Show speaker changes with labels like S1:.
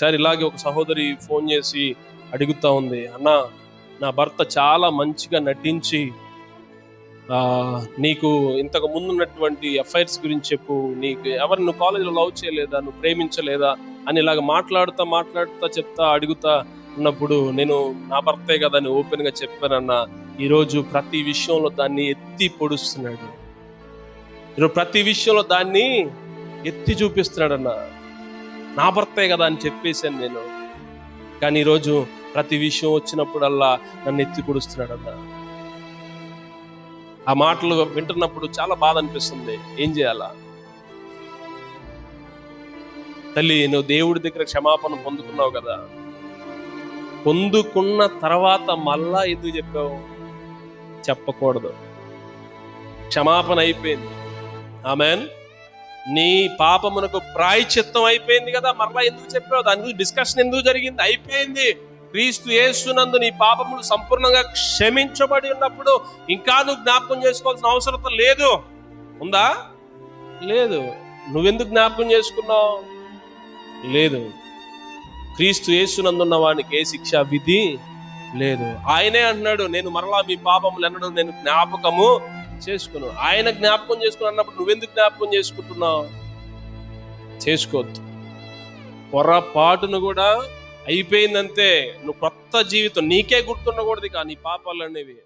S1: ఒకసారి ఇలాగే ఒక సహోదరి ఫోన్ చేసి అడుగుతా ఉంది అన్న నా భర్త చాలా మంచిగా నటించి నీకు ఇంతకు ముందు ఉన్నటువంటి ఎఫ్ఐఆర్స్ గురించి చెప్పు నీకు ఎవరు నువ్వు కాలేజీలో లవ్ చేయలేదా నువ్వు ప్రేమించలేదా అని ఇలాగ మాట్లాడుతా మాట్లాడుతా చెప్తా అడుగుతా ఉన్నప్పుడు నేను నా భర్తే కదా అని ఓపెన్గా చెప్పానన్న. ఈరోజు ప్రతి విషయంలో దాన్ని ఎత్తి పొడుస్తున్నాడు. ఈరోజు ప్రతి విషయంలో దాన్ని ఎత్తి చూపిస్తున్నాడన్న. నా భర్తే కదా అని చెప్పేశాను నేను. కానీ ఈరోజు ప్రతి విషయం వచ్చినప్పుడల్లా నన్ను ఎత్తి పొడుస్తున్నాడన్న. ఆ మాటలు వింటున్నప్పుడు చాలా బాధ అనిపిస్తుంది. ఏం చేయాలా? తల్లి నువ్వు దేవుడి దగ్గర క్షమాపణ పొందుకున్నావు కదా. పొందుకున్న తర్వాత మళ్ళా ఎందుకు చెప్పావు? చెప్పకూడదు. క్షమాపణ అయిపోయింది. ఆమెన్. నీ పాపమునకు ప్రాయచిత్తం అయిపోయింది కదా మరలా ఎందుకు చెప్పావు? దాని గురించి డిస్కషన్ ఎందుకు జరిగింది? అయిపోయింది. క్రీస్తు యేసునందు నీ పాపములు సంపూర్ణంగా క్షమించబడి ఉన్నప్పుడు ఇంకా నువ్వు జ్ఞాపకం చేసుకోవాల్సిన అవసరం లేదు. ఉందా? లేదు. నువ్వెందుకు జ్ఞాపకం చేసుకున్నావు? లేదు. క్రీస్తు యేసునందున్న వానికి ఏ శిక్ష విధి లేదు. ఆయనే అంటున్నాడు నేను మరలా మీ పాపములు ఎన్నడూ నేను జ్ఞాపకము చేసుకును ఆయన జ్ఞాపకం చేసుకుని అన్నప్పుడు నువ్వెందుకు జ్ఞాపకం చేసుకుంటున్నావు? చేసుకోవద్దు. పొరపాటును కూడా అయిపోయిందంతే. నువ్వు కొత్త జీవితం నీకే గుర్తుండకూడదు కానీ పాపాలు అనేవి